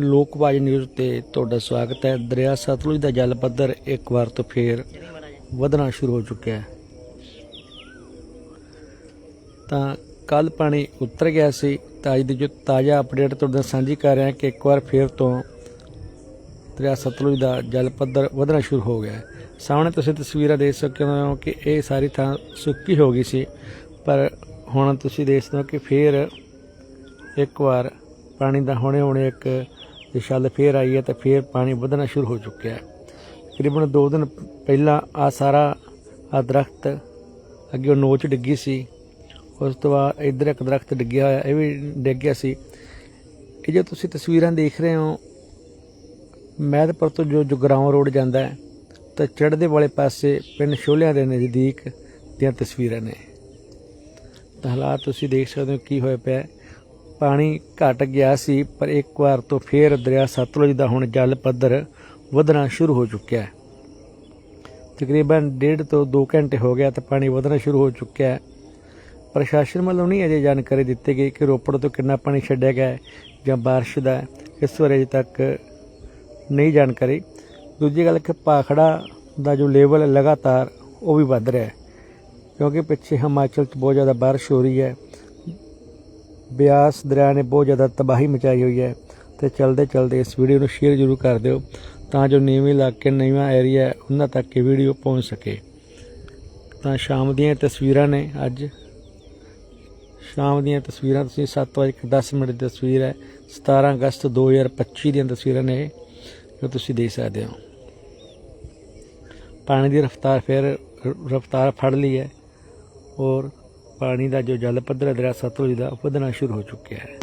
ਲੋਕਵਾਜ news ਤੇ ਤੁਹਾਡਾ ਸਵਾਗਤ ਹੈ। ਦਰਿਆ ਸਤਲੁਜ ਦਾ ਜਲ ਪੱਧਰ ਇੱਕ ਵਾਰ ਤੋਂ ਫੇਰ ਵਧਣਾ ਸ਼ੁਰੂ ਹੋ ਚੁੱਕਿਆ ਹੈ। ਤਾਂ ਕੱਲ ਪਾਣੀ ਉਤਰ ਗਿਆ ਸੀ। ਤਾਂ ਅੱਜ ਦੀ ਜੋ ਤਾਜ਼ਾ ਅਪਡੇਟ ਤੁਹਾਡੇ ਨਾਲ ਸਾਂਝੀ ਕਰ ਰਿਹਾ ਕਿ ਇੱਕ ਵਾਰ ਫੇਰ ਤੋਂ ਦਰਿਆ ਸਤਲੁਜ ਦਾ ਜਲ ਪੱਧਰ ਵਧਣਾ ਸ਼ੁਰੂ ਹੋ ਗਿਆ ਹੈ। ਸਾਹਮਣੇ ਤੁਸੀਂ ਤਸਵੀਰਾਂ ਦੇਖ ਸਕਦੇ ਹੋ ਕਿ ਇਹ ਸਾਰੀ ਥਾਂ ਸੁੱਕੀ ਹੋ ਗਈ ਸੀ। ਪਰ ਹੁਣ ਤੁਸੀਂ ਦੇਖ ਸਕਦੇ ਹੋ ਕਿ ਫੇਰ ਇੱਕ ਵਾਰ ਪਾਣੀ ਦਾ ਹੁਣੇ ਹੁਣੇ ਇੱਕ ਜੇ ਛੱਲ ਫੇਰ ਆਈ ਹੈ ਤਾਂ ਫੇਰ ਪਾਣੀ ਵਧਣਾ ਸ਼ੁਰੂ ਹੋ ਚੁੱਕਿਆ ਹੈ। ਤਕਰੀਬਨ 2 ਦਿਨ ਪਹਿਲਾਂ ਆ ਸਾਰਾ ਆ ਦਰਖਤ ਅੱਗੇ ਉਹ ਨੋਚ ਡਿੱਗੀ ਸੀ। ਉਸ ਤੋਂ ਬਾਅਦ ਇੱਧਰ ਇੱਕ ਦਰਖਤ ਡਿੱਗਿਆ ਹੋਇਆ, ਇਹ ਵੀ ਡਿੱਗ ਗਿਆ ਸੀ। ਇਹ ਜੋ ਤੁਸੀਂ ਤਸਵੀਰਾਂ ਦੇਖ ਰਹੇ ਹੋ, ਮਹਿਦਪੁਰ ਤੋਂ ਜੋ ਜੁਗਰਾਉਂ ਰੋਡ ਜਾਂਦਾ ਹੈ, ਤਾਂ ਚੜ੍ਹਦੇ ਵਾਲੇ ਪਾਸੇ ਪਿੰਡ ਸ਼ੋਲਿਆਂ ਦੇ ਨਜ਼ਦੀਕ ਦੀਆਂ ਤਸਵੀਰਾਂ ਨੇ। ਤਾਂ ਹਾਲਾਤ ਤੁਸੀਂ ਦੇਖ ਸਕਦੇ ਹੋ ਕੀ ਹੋਇਆ ਪਿਆ ਪਾਣੀ ਘਟ ਗਿਆ ਸੀ, ਪਰ ਇੱਕ ਵਾਰ ਤੋਂ ਫੇਰ ਦਰਿਆ ਸਤਲੁਜ ਦਾ ਹੁਣ ਜਲ ਪੱਧਰ ਵਧਣਾ ਸ਼ੁਰੂ ਹੋ ਚੁੱਕਿਆ ਹੈ। ਤਕਰੀਬਨ ਡੇਢ ਤੋਂ 2 ਘੰਟੇ ਹੋ ਗਿਆ ਤਾਂ ਪਾਣੀ ਵਧਣਾ ਸ਼ੁਰੂ ਹੋ ਚੁੱਕਿਆ ਹੈ। ਪ੍ਰਸ਼ਾਸਨ ਵੱਲੋਂ ਨਹੀਂ ਅਜੇ ਜਾਣਕਾਰੀ ਦਿੱਤੀ ਗਈ ਕਿ ਰੋਪੜ ਤੋਂ ਕਿੰਨਾ ਪਾਣੀ ਛੱਡਿਆ ਗਿਆ ਜਾਂ ਬਾਰਿਸ਼ ਦਾ ਇਸ ਵਾਰ ਅਜੇ ਤੱਕ ਨਹੀਂ ਜਾਣਕਾਰੀ। ਦੂਜੀ ਗੱਲ ਕਿ ਪਾਖੜਾ ਦਾ ਜੋ ਲੈਵਲ ਹੈ ਲਗਾਤਾਰ, ਉਹ ਵੀ ਵੱਧ ਰਿਹਾ ਹੈ। ਕਿਉਂਕਿ ਪਿੱਛੇ ਹਿਮਾਚਲ 'ਚ ਬਹੁਤ ਜ਼ਿਆਦਾ ਬਾਰਿਸ਼ ਹੋ ਰਹੀ ਹੈ। ਬਿਆਸ ਦਰਿਆ ਨੇ ਬਹੁਤ ਜ਼ਿਆਦਾ ਤਬਾਹੀ ਮਚਾਈ ਹੋਈ ਹੈ ਤੇ ਚਲਦੇ ਚਲਦੇ ਇਸ ਵੀਡੀਓ ਨੂੰ ਸ਼ੇਅਰ ਜ਼ਰੂਰ ਕਰ ਦਿਓ ਤਾਂ ਜੋ ਨੀਵੇਂ ਇਲਾਕੇ ਨੀਵਾਂ ਏਰੀਆ ਉਹਨਾਂ ਤੱਕ ਇਹ ਵੀਡੀਓ ਪਹੁੰਚ ਸਕੇ। ਤਾਂ ਸ਼ਾਮ ਦੀਆਂ ਤਸਵੀਰਾਂ ਨੇ ਅੱਜ। ਸ਼ਾਮ ਦੀਆਂ ਤਸਵੀਰਾਂ ਤੁਸੀਂ 7:10 ਮਿੰਟ ਦੀ ਤਸਵੀਰ ਹੈ। 17 ਅਗਸਤ 2025 ਦੀਆਂ ਤਸਵੀਰਾਂ ਨੇ ਇਹ, ਜੋ ਤੁਸੀਂ ਦੇਖ ਸਕਦੇ ਹੋ। ਪਾਣੀ ਦੀ ਰਫ਼ਤਾਰ ਫਿਰ ਰਫ਼ਤਾਰ ਫੜ ਲਈ ਹੈ ਔਰ ਪਾਣੀ ਦਾ ਜੋ ਜਲ ਪੱਧਰ ਹੈ, ਦਰਿਆ ਸਤਲੁਜ ਦਾ, ਉਹ ਵਧਣਾ ਸ਼ੁਰੂ ਹੋ ਚੁੱਕਿਆ ਹੈ।